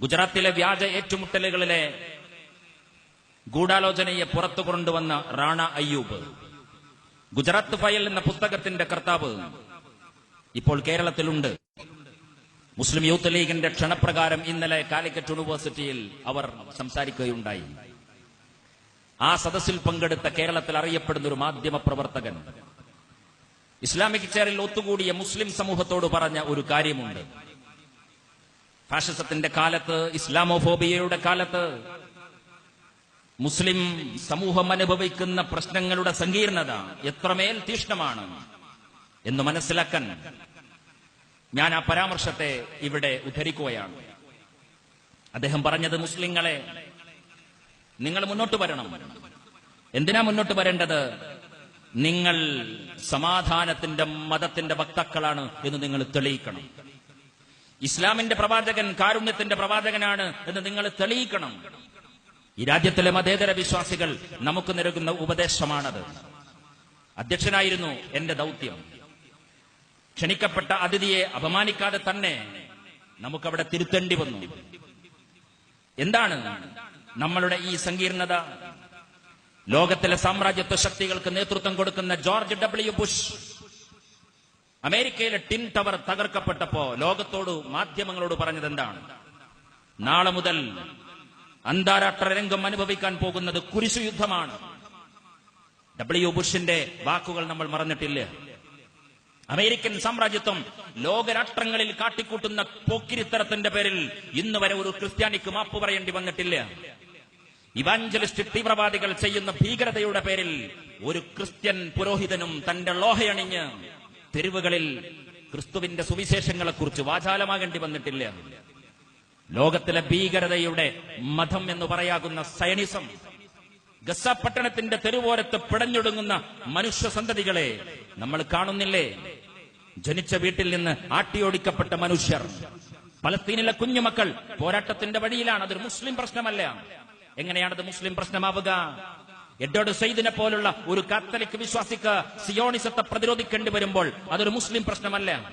ഗുജറാത്തിലെ വ്യാജ ഏറ്റുമുട്ടലുകളിലെ ഗൂഢാലോചനയെ പുറത്തു കൊണ്ടുവന്ന റാണ അയ്യൂബ്. ഗുജറാത്ത് ഫയൽ എന്ന പുസ്തകത്തിന്റെ കർത്താവ് ഇപ്പോൾ കേരളത്തിലുണ്ട്. മുസ്ലിം യൂത്ത് ലീഗിന്റെ ക്ഷണപ്രകാരം ഇന്നലെ കാലിക്കറ്റ് യൂണിവേഴ്സിറ്റിയിൽ അവർ സംസാരിക്കുകയുണ്ടായി. ആ സദസ്സിൽ പങ്കെടുത്ത കേരളത്തിൽ അറിയപ്പെടുന്ന ഒരു മാധ്യമ പ്രവർത്തകൻ. ഇസ്ലാമിക് ചെയറിൽ ഒത്തുകൂടിയ മുസ്ലിം സമൂഹത്തോട് പറഞ്ഞ ഒരു കാര്യമുണ്ട്. ഫാഷിസത്തിന്റെ കാലത്ത് ഇസ്ലാമോഫോബിയയുടെ കാലത്ത് മുസ്ലിം സമൂഹം അനുഭവിക്കുന്ന പ്രശ്നങ്ങളുടെ സങ്കീർണത എത്രമേൽ തീഷ്ണമാണ് എന്ന് മനസ്സിലാക്കാൻ ഞാൻ ആ പരാമർശത്തെ ഇവിടെ ഉദ്ധരിക്കുകയാണ്. അദ്ദേഹം പറഞ്ഞത് മുസ്ലിങ്ങളെ നിങ്ങൾ മുന്നോട്ട് വരണം. എന്തിനാ മുന്നോട്ട് വരേണ്ടത്? നിങ്ങൾ സമാധാനത്തിന്റെ മതത്തിന്റെ വക്താക്കളാണ് എന്ന് നിങ്ങൾ തെളിയിക്കണം. ഇസ്ലാമിന്റെ പ്രവാചകൻ കാരുണ്യത്തിന്റെ പ്രവാചകനാണ് എന്ന് നിങ്ങൾ തെളിയിക്കണം. ഈ രാജ്യത്തിലെ മതേതര വിശ്വാസികൾ നമുക്ക് നൽകുന്ന ഉപദേശമാണത്. അധ്യക്ഷനായിരുന്നു എന്റെ ദൗത്യം. ക്ഷണിക്കപ്പെട്ട അതിഥിയെ അപമാനിക്കാതെ തന്നെ നമുക്കവിടെ തിരുത്തേണ്ടി വന്നു. എന്താണ് നമ്മളുടെ ഈ സങ്കീർണത? ലോകത്തിലെ സാമ്രാജ്യത്വ ശക്തികൾക്ക് നേതൃത്വം കൊടുക്കുന്ന ജോർജ് ഡബ്ല്യു ബുഷ് അമേരിക്കയിലെ ടിൻ ടവർ തകർക്കപ്പെട്ടപ്പോ ലോകത്തോട് മാധ്യമങ്ങളോട് പറഞ്ഞത് എന്താണ് നാളെ മുതൽ അന്താരാഷ്ട്ര രംഗം അനുഭവിക്കാൻ പോകുന്നത് കുരിശു യുദ്ധമാണ്. ഡബ്ല്യു ബുഷിന്റെ വാക്കുകൾ നമ്മൾ മറന്നിട്ടില്ല. അമേരിക്കൻ സാമ്രാജ്യത്വം ലോകരാഷ്ട്രങ്ങളിൽ കാട്ടിക്കൂട്ടുന്ന പോക്കിരിത്തരത്തിന്റെ പേരിൽ ഇന്ന് വരെ ഒരു ക്രിസ്ത്യാനിക്ക് മാപ്പ് പറയേണ്ടി വന്നിട്ടില്ല. ഇവാഞ്ചലിസ്റ്റ് തീവ്രവാദികൾ ചെയ്യുന്ന ഭീകരതയുടെ പേരിൽ ഒരു ക്രിസ്ത്യൻ പുരോഹിതനും തന്റെ ലോഹയണിഞ്ഞ് തെരുവുകളിൽ ക്രിസ്തുവിന്റെ സുവിശേഷങ്ങളെക്കുറിച്ച് വാചാലമാകേണ്ടി വന്നിട്ടില്ല. ലോകത്തിലെ ഭീകരതയുടെ മതം എന്ന് പറയാകുന്ന സയനിസം ഗസ പട്ടണത്തിന്റെ തെരുവോരത്ത് പിടഞ്ഞൊടുങ്ങുന്ന മനുഷ്യ സന്തതികളെ നമ്മൾ കാണുന്നില്ലേ? ജനിച്ച വീട്ടിൽ നിന്ന് ആട്ടിയോടിക്കപ്പെട്ട മനുഷ്യർ പലസ്തീനിലെ കുഞ്ഞുമക്കൾ പോരാട്ടത്തിന്റെ വഴിയിലാണ് അതൊരു മുസ്ലിം പ്രശ്നമല്ല. എങ്ങനെയാണത് മുസ്ലിം പ്രശ്നമാവുക? എഡ്വേർഡ് സെയ്ദിനെ പോലുള്ള ഒരു കാത്തലിക് വിശ്വാസിക്ക് സിയോണിസത്തെ പ്രതിരോധിക്കേണ്ടി വരുമ്പോൾ അതൊരു മുസ്ലിം പ്രശ്നമല്ല.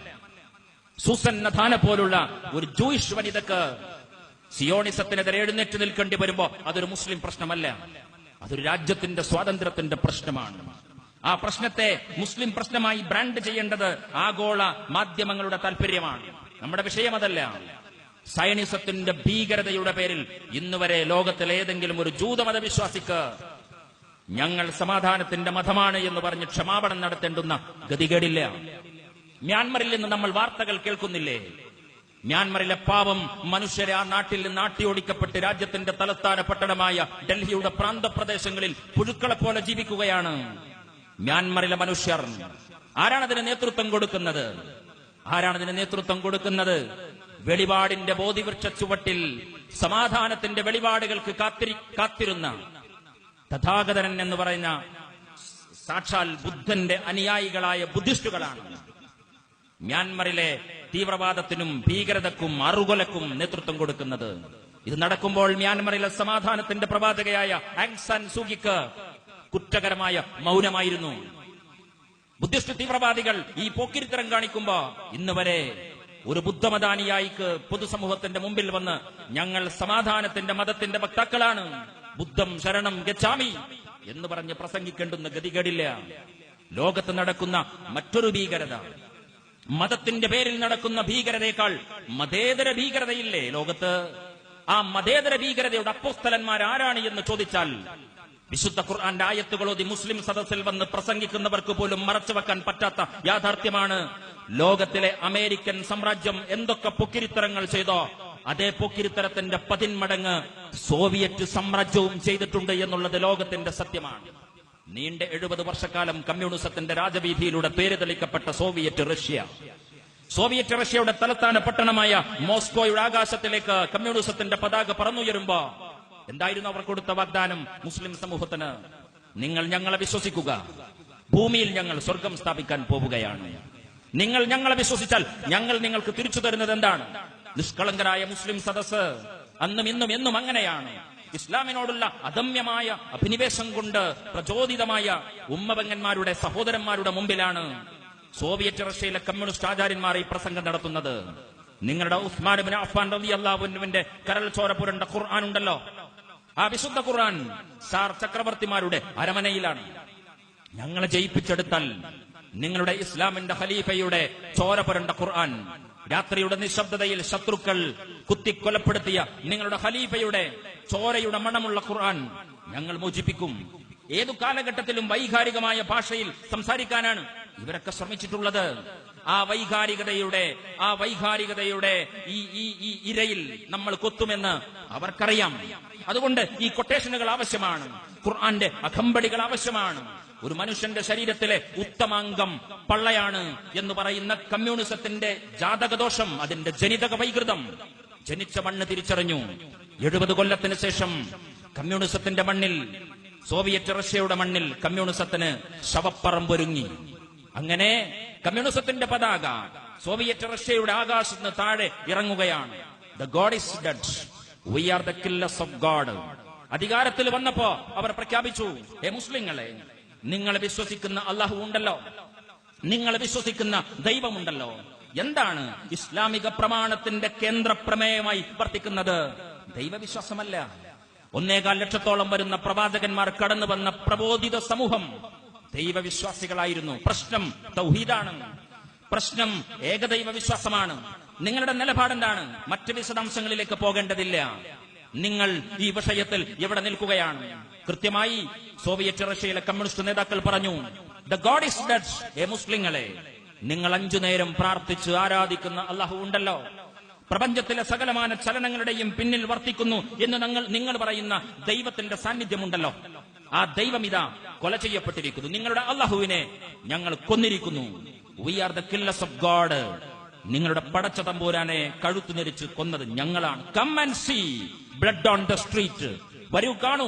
സൂസൻ നഥാനെ പോലുള്ള ഒരു ജൂയിഷ് വനിതക്ക് സിയോണിസത്തിനെതിരെ എഴുന്നേറ്റ് നിൽക്കേണ്ടി വരുമ്പോ അതൊരു മുസ്ലിം പ്രശ്നമല്ല. അതൊരു രാജ്യത്തിന്റെ സ്വാതന്ത്ര്യത്തിന്റെ പ്രശ്നമാണ്. ആ പ്രശ്നത്തെ മുസ്ലിം പ്രശ്നമായി ബ്രാൻഡ് ചെയ്യേണ്ടത് ആഗോള മാധ്യമങ്ങളുടെ താല്പര്യമാണ് നമ്മുടെ വിഷയം അതല്ല. സയനിസത്തിന്റെ ഭീകരതയുടെ പേരിൽ ഇന്നുവരെ ലോകത്തിലേതെങ്കിലും ഒരു ജൂതമത വിശ്വാസിക്ക് ഞങ്ങൾ സമാധാനത്തിന്റെ മതമാണ് എന്ന് പറഞ്ഞ് ക്ഷമാപണം നടത്തേണ്ടുന്ന ഗതികേടില്ല. മ്യാൻമറിൽ നിന്ന് നമ്മൾ വാർത്തകൾ കേൾക്കുന്നില്ലേ? മ്യാൻമറിലെ പാവം മനുഷ്യരെ ആ നാട്ടിൽ നിന്ന് നാട്ടിയോടിക്കപ്പെട്ട് രാജ്യത്തിന്റെ തലസ്ഥാന പട്ടണമായ ഡൽഹിയുടെ പ്രാന്തപ്രദേശങ്ങളിൽ പുഴുക്കളെ പോലെ ജീവിക്കുകയാണ് മ്യാൻമറിലെ മനുഷ്യർ. ആരാണതിന് നേതൃത്വം കൊടുക്കുന്നത്? ആരാണതിന് നേതൃത്വം കൊടുക്കുന്നത്? വെളിപാടിന്റെ ബോധിവൃക്ഷ ചുവട്ടിൽ സമാധാനത്തിന്റെ വെളിപാടുകൾക്ക് കാത്തിരി കാത്തിരുന്ന തഥാഗതൻ എന്ന് പറയുന്ന സാക്ഷാൽ ബുദ്ധന്റെ അനുയായികളായ ബുദ്ധിസ്റ്റുകളാണ്. മ്യാൻമറിലെ തീവ്രവാദത്തിനും ഭീകരതക്കും അറുകൊലക്കും നേതൃത്വം കൊടുക്കുന്നത്. ഇത് നടക്കുമ്പോൾ മ്യാൻമറിലെ സമാധാനത്തിന്റെ പ്രവാചകയായ ആങ്സാൻ സൂകിക്ക് കുറ്റകരമായ മൗനമായിരുന്നു. ബുദ്ധിസ്റ്റ് തീവ്രവാദികൾ ഈ പോക്കിരിത്തരം കാണിക്കുമ്പോ ഇന്ന് വരെ ഒരു ബുദ്ധമതാനിയായിക്ക് പൊതുസമൂഹത്തിന്റെ മുമ്പിൽ വന്ന് ഞങ്ങൾ സമാധാനത്തിന്റെ മതത്തിന്റെ വക്താക്കളാണ്. ബുദ്ധം ശരണം ഗച്ഛാമി എന്ന് പറഞ്ഞ് പ്രസംഗിക്കേണ്ടുന്ന ഗതികേടില്ല. ലോകത്ത് നടക്കുന്ന മറ്റൊരു ഭീകരത. മതത്തിന്റെ പേരിൽ നടക്കുന്ന ഭീകരതയേക്കാൾ മതേതര ഭീകരതയില്ലേ ലോകത്ത്? ആ മതേതര ഭീകരതയുടെ അപ്പോസ്തലന്മാർ ആരാണ് എന്ന് ചോദിച്ചാൽ വിശുദ്ധ ഖുർആന്റെ ആയത്തുകളോതി മുസ്ലിം സദസ്സിൽ വന്ന് പ്രസംഗിക്കുന്നവർക്ക് പോലും മറച്ചുവെക്കാൻ പറ്റാത്ത യാഥാർത്ഥ്യമാണ് ലോകത്തിലെ അമേരിക്കൻ സാമ്രാജ്യം എന്തൊക്കെ പൊക്കിരിത്തരങ്ങൾ ചെയ്തോ അതേ പൊക്കിരിത്തരത്തിന്റെ പതിന്മടങ്ങ് സോവിയറ്റ് സാമ്രാജ്യവും ചെയ്തിട്ടുണ്ട് എന്നുള്ളത് ലോകത്തിന്റെ സത്യമാണ്. നീണ്ട എഴുപത് വർഷക്കാലം കമ്മ്യൂണിസത്തിന്റെ രാജവീതിയിലൂടെ പേര് തെളിക്കപ്പെട്ട സോവിയറ്റ് റഷ്യ. സോവിയറ്റ് റഷ്യയുടെ തലസ്ഥാന പട്ടണമായ മോസ്കോയുടെ ആകാശത്തിലേക്ക് കമ്മ്യൂണിസത്തിന്റെ പതാക പറന്നുയരുമ്പോ എന്തായിരുന്നു അവർ കൊടുത്ത വാഗ്ദാനം മുസ്ലിം സമൂഹത്തിന്? നിങ്ങൾ ഞങ്ങളെ വിശ്വസിക്കുക. ഭൂമിയിൽ ഞങ്ങൾ സ്വർഗം സ്ഥാപിക്കാൻ പോവുകയാണ്. നിങ്ങൾ ഞങ്ങളെ വിശ്വസിച്ചാൽ ഞങ്ങൾ നിങ്ങൾക്ക് തിരിച്ചു തരുന്നത് എന്താണ്? നിഷ്കളങ്കരായ മുസ്ലിം സദസ് അന്നും ഇന്നും എന്നും അങ്ങനെയാണ്. ഇസ്ലാമിനോടുള്ള അദമ്യമായ അഭിനിവേശം കൊണ്ട് പ്രചോദിതമായ ഉമ്മപങ്ങന്മാരുടെ സഹോദരന്മാരുടെ മുമ്പിലാണ് സോവിയറ്റ് റഷ്യയിലെ കമ്മ്യൂണിസ്റ്റ് ആചാര്യന്മാർ ഈ പ്രസംഗം നടത്തുന്നത്. നിങ്ങളുടെ ഉസ്മാൻ അഫ്ഫാൻ റബി കരൾ കരൽ പുരണ്ട ഖുർആൻ ഉണ്ടല്ലോ? ആ വിശുദ്ധ ഖുർആൻ സാർ ചക്രവർത്തിമാരുടെ അരമനയിലാണ്. ഞങ്ങളെ ജയിപ്പിച്ചെടുത്താൽ നിങ്ങളുടെ ഇസ്ലാമിന്റെ ഖലീഫയുടെ ചോരപുരണ്ട ഖുർആൻ രാത്രിയുടെ നിശബ്ദതയിൽ ശത്രുക്കൾ കുത്തിക്കൊലപ്പെടുത്തിയ നിങ്ങളുടെ ഖലീഫയുടെ ചോരയുടെ മണമുള്ള ഖുർആൻ ഞങ്ങൾ മോചിപ്പിക്കും. ഏതു കാലഘട്ടത്തിലും വൈകാരികമായ ഭാഷയിൽ സംസാരിക്കാനാണ് ഇവരൊക്കെ ശ്രമിച്ചിട്ടുള്ളത്. ആ വൈകാരികതയുടെ ആ വൈകാരികതയുടെ ഈ ഈ ഈ ഇരയിൽ നമ്മൾ കൊത്തുമെന്ന് അവർക്കറിയാം. അതുകൊണ്ട് ഈ കൊട്ടേഷനുകൾ ആവശ്യമാണ്. ഖുർആന്റെ അകമ്പടികൾ ആവശ്യമാണ്. ഒരു മനുഷ്യന്റെ ശരീരത്തിലെ ഉത്തമാംഗം പള്ളയാണ് എന്ന് പറയുന്ന കമ്മ്യൂണിസത്തിന്റെ ജാതകദോഷം അതിന്റെ ജനിതക വൈകൃതം. ജനിച്ച മണ്ണ് തിരിച്ചറിഞ്ഞു. എഴുപത് കൊല്ലത്തിന് ശേഷം കമ്മ്യൂണിസത്തിന്റെ മണ്ണിൽ സോവിയറ്റ് റഷ്യയുടെ മണ്ണിൽ കമ്മ്യൂണിസത്തിന് ശവപ്പറമ്പൊരുങ്ങി അങ്ങനെ കമ്മ്യൂണിസത്തിന്റെ പതാക സോവിയറ്റ് റഷ്യയുടെ ആകാശത്തിന് താഴെ ഇറങ്ങുകയാണ്. The God is dead we are the killers of God അധികാരത്തിൽ വന്നപ്പോ അവർ പ്രഖ്യാപിച്ചു ഹേ മുസ്ലിങ്ങളെ നിങ്ങൾ വിശ്വസിക്കുന്ന അള്ളാഹു ഉണ്ടല്ലോ. നിങ്ങൾ വിശ്വസിക്കുന്ന ദൈവമുണ്ടല്ലോ. എന്താണ് ഇസ്ലാമിക പ്രമാണത്തിന്റെ കേന്ദ്ര പ്രമേയമായി വർത്തിക്കുന്നത് ദൈവവിശ്വാസമല്ല. ഒന്നേകാൽ ലക്ഷത്തോളം വരുന്ന പ്രവാചകന്മാർ കടന്നു വന്ന പ്രബോധിത സമൂഹം ദൈവവിശ്വാസികളായിരുന്നു. പ്രശ്നം തൗഹീദാണ്. പ്രശ്നം ഏകദൈവ വിശ്വാസമാണ് നിങ്ങളുടെ നിലപാടെന്താണ്? മറ്റ് വിശദാംശങ്ങളിലേക്ക് പോകേണ്ടതില്ല. നിങ്ങൾ ഈ വിഷയത്തിൽ എവിടെ നിൽക്കുകയാണ്? കൃത്യമായി സോവിയറ്റ് റഷ്യയിലെ കമ്മ്യൂണിസ്റ്റ് നേതാക്കൾ പറഞ്ഞു ദ ഗോഡ് ഇസ് ഡെഡ് എ മുസ്ലിങ്ങളെ. നിങ്ങൾ അഞ്ചു നേരം പ്രാർത്ഥിച്ച് ആരാധിക്കുന്ന അള്ളാഹു ഉണ്ടല്ലോ. പ്രപഞ്ചത്തിലെ സകലമാന ചലനങ്ങളുടെയും പിന്നിൽ വർത്തിക്കുന്നു എന്ന് നിങ്ങൾ നിങ്ങൾ പറയുന്ന ദൈവത്തിന്റെ സാന്നിധ്യമുണ്ടല്ലോ. ആ ദൈവം ഇതാ കൊല ചെയ്യപ്പെട്ടിരിക്കുന്നു. നിങ്ങളുടെ അള്ളാഹുവിനെ ഞങ്ങൾ കൊന്നിരിക്കുന്നു. We are the killers of God നിങ്ങളുടെ പടച്ച തമ്പൂരാനെ കഴുത്തു നിരിച്ച് കൊന്നത് ഞങ്ങളാണ്. Come and see blood on the street വരൂ കാണൂ.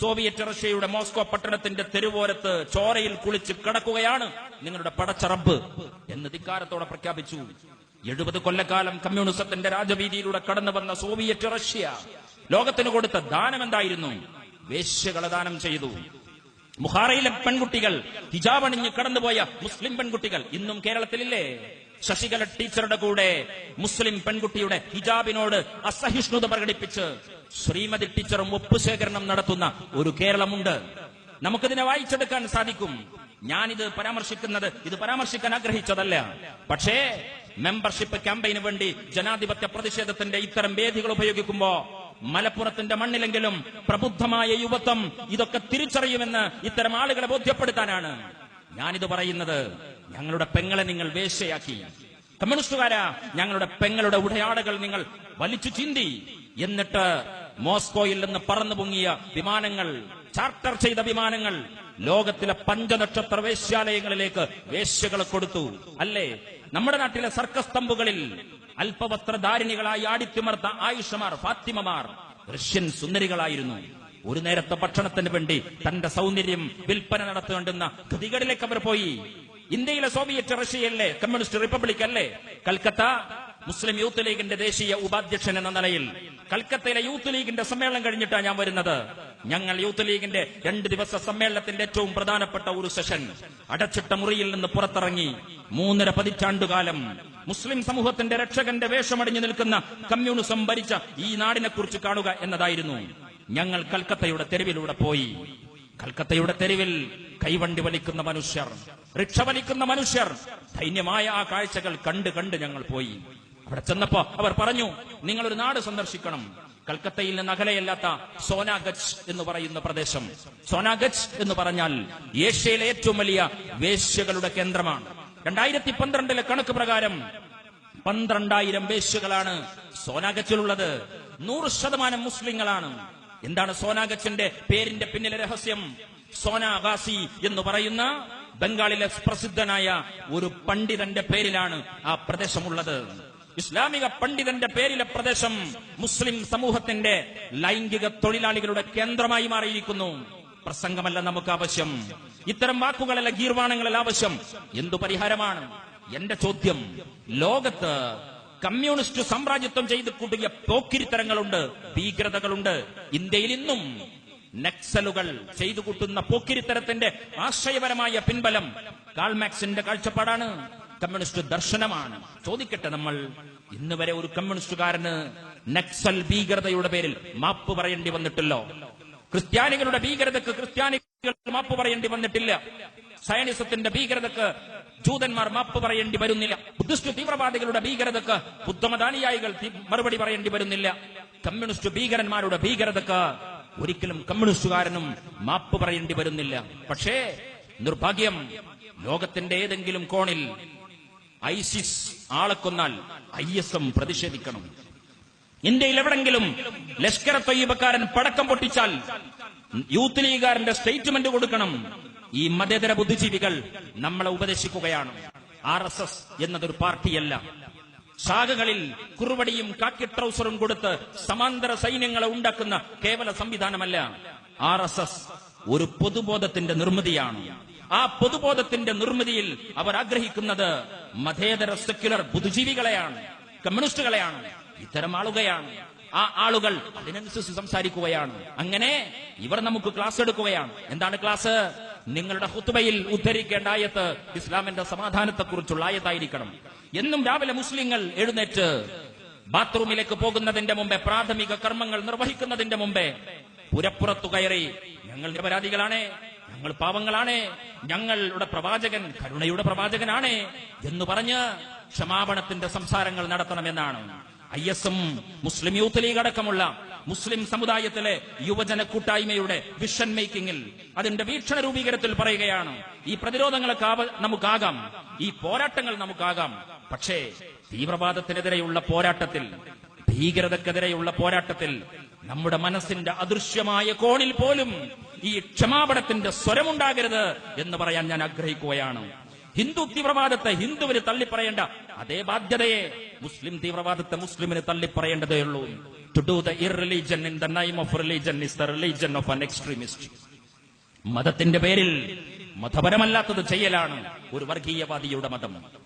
സോവിയറ്റ് റഷ്യയുടെ മോസ്കോ പട്ടണത്തിന്റെ തെരുവോരത്ത് ചോരയിൽ കുളിച്ച് കിടക്കുകയാണ് നിങ്ങളുടെ പടച്ചറബ് എന്ന് ധിക്കാരത്തോടെ പ്രഖ്യാപിച്ചു. എഴുപത് കൊല്ലക്കാലം കമ്മ്യൂണിസത്തിന്റെ രാജവീതിയിലൂടെ കടന്നു വന്ന സോവിയറ്റ് റഷ്യ ലോകത്തിന് കൊടുത്ത ദാനം എന്തായിരുന്നു? വേശ്യകളെ ദാനം ചെയ്തു. മുഹാറയിലെ പെൺകുട്ടികൾ ഹിജാബ് അണിഞ്ഞ് കടന്നുപോയ മുസ്ലിം പെൺകുട്ടികൾ ഇന്നും കേരളത്തിലില്ലേ? ശശികല ടീച്ചറുടെ കൂടെ മുസ്ലിം പെൺകുട്ടിയുടെ ഹിജാബിനോട് അസഹിഷ്ണുത പ്രകടിപ്പിച്ച് ശ്രീമതി ടീച്ചറും ഒപ്പുശേഖരണം നടത്തുന്ന ഒരു കേരളമുണ്ട്. നമുക്കിതിനെ വായിച്ചെടുക്കാൻ സാധിക്കും. ഞാനിത് പരാമർശിക്കുന്നത് ഇത് പരാമർശിക്കാൻ ആഗ്രഹിച്ചതല്ല. പക്ഷേ മെമ്പർഷിപ്പ് ക്യാമ്പയിന് വേണ്ടി ജനാധിപത്യ പ്രതിഷേധത്തിന്റെ ഇത്തരം വേദികൾ ഉപയോഗിക്കുമ്പോ മലപ്പുറത്തിന്റെ മണ്ണിലെങ്കിലും പ്രബുദ്ധമായ യുവത്വം ഇതൊക്കെ തിരിച്ചറിയുമെന്ന് ഇത്തരം ആളുകളെ ബോധ്യപ്പെടുത്താനാണ്. ഞാനിത് പറയുന്നത് ഞങ്ങളുടെ പെങ്ങളെ നിങ്ങൾ വേശയാക്കി കമ്മ്യൂണിസ്റ്റുകാരാ ഞങ്ങളുടെ പെങ്ങളുടെ ഉടയാടകൾ നിങ്ങൾ വലിച്ചു ചിന്തി. എന്നിട്ട് മോസ്കോയിൽ നിന്ന് പറന്നു പൊങ്ങിയ വിമാനങ്ങൾ ചാർട്ടർ ചെയ്ത വിമാനങ്ങൾ ലോകത്തിലെ പഞ്ചനക്ഷത്ര വേശ്യാലയങ്ങളിലേക്ക് വേശ്യകളെ കൊടുത്തു. അല്ലേ? നമ്മുടെ നാട്ടിലെ സർക്കസ് തമ്പുകളിൽ അല്പവസ്ത്രധാരിണികളായി ആടിത്തിമർത്ത ആയുഷമാർ ഫാത്തിമമാർ റഷ്യൻ സുന്ദരികളായിരുന്നു. ഒരു നേരത്തെ ഭക്ഷണത്തിന് വേണ്ടി തന്റെ സൗന്ദര്യം വിൽപ്പന നടത്തേണ്ടുന്ന ഗതികളിലേക്ക് അവർ പോയി. ഇന്ത്യയിലെ സോവിയറ്റ് റഷ്യയല്ലേ കമ്മ്യൂണിസ്റ്റ് റിപ്പബ്ലിക് അല്ലേ? കൽക്കത്ത മുസ്ലിം യൂത്ത് ലീഗിന്റെ ദേശീയ ഉപാധ്യക്ഷൻ എന്ന നിലയിൽ കൽക്കത്തയിലെ യൂത്ത് ലീഗിന്റെ സമ്മേളനം കഴിഞ്ഞിട്ടാണ് ഞാൻ വരുന്നത്. ഞങ്ങൾ യൂത്ത് ലീഗിന്റെ രണ്ട് ദിവസ സമ്മേളനത്തിന്റെ ഏറ്റവും പ്രധാനപ്പെട്ട ഒരു സെഷൻ അടച്ചിട്ട മുറിയിൽ നിന്ന് പുറത്തിറങ്ങി മൂന്നര പതിറ്റാണ്ടുകാലം മുസ്ലിം സമൂഹത്തിന്റെ രക്ഷകന്റെ വേഷമടിഞ്ഞു നിൽക്കുന്ന കമ്മ്യൂണിസം ഭരിച്ച ഈ നാടിനെ കുറിച്ച് കാണുക എന്നതായിരുന്നു. ഞങ്ങൾ കൽക്കത്തയുടെ തെരുവിലൂടെ പോയി. കൽക്കത്തയുടെ തെരുവിൽ കൈവണ്ടി വലിക്കുന്ന മനുഷ്യർ റിക്ഷ വലിക്കുന്ന മനുഷ്യർ ധൈന്യമായ ആ കാഴ്ചകൾ കണ്ട് കണ്ട് ഞങ്ങൾ പോയി. അവിടെ ചെന്നപ്പോ അവർ പറഞ്ഞു നിങ്ങൾ ഒരു നാട് സന്ദർശിക്കണം. കൽക്കത്തയിൽ നിന്ന് അകലെയല്ലാത്ത സോനാഗച്ച് എന്ന് പറയുന്ന പ്രദേശം. സോനാഗച്ച് എന്ന് പറഞ്ഞാൽ ഏഷ്യയിലെ ഏറ്റവും വലിയ വേശ്യകളുടെ കേന്ദ്രമാണ്. രണ്ടായിരത്തി പന്ത്രണ്ടിലെ കണക്ക് പ്രകാരം പന്ത്രണ്ടായിരം വേശ്യകളാണ് സോനാഗച്ചിലുള്ളത്. നൂറ് ശതമാനം മുസ്ലിങ്ങളാണ്. എന്താണ് സോനാഗച്ചിന്റെ പേരിന്റെ പിന്നിലെ രഹസ്യം? സോനാഗാസി എന്ന് പറയുന്ന ബംഗാളിലെ പ്രസിദ്ധനായ ഒരു പണ്ഡിതന്റെ പേരിലാണ് ആ പ്രദേശമുള്ളത്. ഇസ്ലാമിക പണ്ഡിതന്റെ പേരിലെ പ്രദേശം മുസ്ലിം സമൂഹത്തിന്റെ ലൈംഗിക തൊഴിലാളികളുടെ കേന്ദ്രമായി മാറിയിരിക്കുന്നു. പ്രസംഗമല്ല നമുക്ക് ആവശ്യം. ഇത്തരം വാക്കുകളല്ല ഗീർവാണങ്ങളല്ല ആവശ്യം. എന്തു പരിഹാരമാണ്? എന്റെ ചോദ്യം ലോകത്ത് കമ്മ്യൂണിസ്റ്റ് സാമ്രാജ്യത്വം ചെയ്ത് കൂട്ടിയ പോക്കിരിത്തരങ്ങളുണ്ട് ഭീകരതകളുണ്ട്. ഇന്ത്യയിൽ ഇന്നും നക്സലുകൾ ചെയ്തു കൂട്ടുന്ന പോക്കിരിത്തരത്തിന്റെ ആശയപരമായ പിൻബലം കാൾമാക്സിന്റെ കാഴ്ചപ്പാടാണ്. കമ്മ്യൂണിസ്റ്റ് ദർശനമാണ്. ചോദിക്കട്ടെ നമ്മൾ ഇന്ന് വരെ ഒരു കമ്മ്യൂണിസ്റ്റുകാരന് നക്സൽ ഭീകരതയുടെ പേരിൽ മാപ്പ് പറയേണ്ടി വന്നിട്ടല്ലോ? ക്രിസ്ത്യാനികളുടെ ഭീകരതക്ക് ക്രിസ്ത്യാനികൾ മാപ്പ് പറയേണ്ടി വന്നിട്ടില്ല. സയനിസത്തിന്റെ ഭീകരതക്ക് ജൂതന്മാർ മാപ്പ് പറയേണ്ടി വരുന്നില്ല. ബുദ്ധിസ്റ്റ് തീവ്രവാദികളുടെ ഭീകരതക്ക് ബുദ്ധമതാനുയായികൾ മറുപടി പറയേണ്ടി വരുന്നില്ല. കമ്മ്യൂണിസ്റ്റ് ഭീകരന്മാരുടെ ഭീകരതക്ക് ഒരിക്കലും കമ്മ്യൂണിസ്റ്റുകാരനും മാപ്പ് പറയേണ്ടി വരുന്നില്ല. പക്ഷേ നിർഭാഗ്യം ലോകത്തിന്റെ ഏതെങ്കിലും കോണിൽ ഐസിസ് ആളെ കൊന്നാൽ ഐ എസ് എം പ്രതിഷേധിക്കണം. ഇന്ത്യയിൽ എവിടെങ്കിലും ലഷ്കർ തൊയ്യബക്കാരൻ പടക്കം പൊട്ടിച്ചാൽ യൂത്ത് ലീഗുകാരന്റെ സ്റ്റേറ്റ്മെന്റ് കൊടുക്കണം. ഈ മതേതര ബുദ്ധിജീവികൾ നമ്മളെ ഉപദേശിക്കുകയാണ്. ആർ എസ് എസ് എന്നതൊരു പാർട്ടിയല്ല. ശാഖകളിൽ കുറുവടിയും കാക്കി ട്രൗസറും കൊടുത്ത് സമാന്തര സൈന്യങ്ങളെ ഉണ്ടാക്കുന്ന കേവല സംവിധാനമല്ല. ആർ എസ് എസ് ഒരു പൊതുബോധത്തിന്റെ നിർമ്മിതിയാണ്. ആ പൊതുബോധത്തിന്റെ നിർമ്മിതിയിൽ അവർ ആഗ്രഹിക്കുന്നത് മതേതര സെക്യുലർ ബുദ്ധിജീവികളെയാണ് കമ്മ്യൂണിസ്റ്റുകളെയാണ് ഇത്തരം ആളുകയാണ് ആ ആളുകൾ അതിനനുസരിച്ച് സംസാരിക്കുകയാണ്. അങ്ങനെ ഇവർ നമുക്ക് ക്ലാസ് എടുക്കുകയാണ്. എന്താണ് ക്ലാസ്? നിങ്ങളുടെ ഹുത്തുബയിൽ ഉദ്ധരിക്കേണ്ട ആയത്ത് ഇസ്ലാമിന്റെ സമാധാനത്തെക്കുറിച്ചുള്ള ആയത്തായിരിക്കണം. എന്നും രാവിലെ മുസ്ലിങ്ങൾ എഴുന്നേറ്റ് ബാത്റൂമിലേക്ക് പോകുന്നതിന്റെ മുമ്പേ പ്രാഥമിക കർമ്മങ്ങൾ നിർവഹിക്കുന്നതിന്റെ മുമ്പേ പുരപ്പുറത്തു കയറി ഞങ്ങൾ നിരപരാധികളാണ് ഞങ്ങൾ പാവങ്ങളാണ് ഞങ്ങളുടെ പ്രവാചകൻ കരുണയുടെ പ്രവാചകനാണ് എന്ന് പറഞ്ഞ് ക്ഷമാപണത്തിന്റെ സംസാരങ്ങൾ നടത്തണമെന്നാണ്. I S M Muslim youth league അടക്കമുള്ള മുസ്ലിം സമുദായത്തിലെ യുവജന കൂട്ടായ്മയുടെ വിഷൻ മേക്കിംഗിൽ അതിന്റെ വീക്ഷണ രൂപീകരണത്തിൽ പറയുകയാണ് ഈ പ്രതിരോധങ്ങളൊക്കെ നമുക്കാകാം ഈ പോരാട്ടങ്ങൾ നമുക്കാകാം. പക്ഷേ തീവ്രവാദത്തിനെതിരെയുള്ള പോരാട്ടത്തിൽ ഭീകരതക്കെതിരെയുള്ള പോരാട്ടത്തിൽ നമ്മുടെ മനസ്സിന്റെ അദൃശ്യമായ കോണിൽ പോലും ഈ ക്ഷമാപണത്തിന്റെ സ്വരമുണ്ടാകരുത് എന്ന് പറയാൻ ഞാൻ ആഗ്രഹിക്കുകയാണ്. ഹിന്ദു തീവ്രവാദത്തെ ഹിന്ദുവിന് തള്ളിപ്പറയേണ്ട അതേ ബാധ്യതയെ മുസ്ലിം തീവ്രവാദത്തെ മുസ്ലിമിന് തള്ളിപ്പറയേണ്ടതേ ഉള്ളൂ. To do the irreligion in the name of religion is the religion of an extremist മതത്തിന്റെ പേരിൽ മതപരമല്ലാത്തത് ചെയ്യലാണ് ഒരു വർഗീയവാദിയുടെ മതം.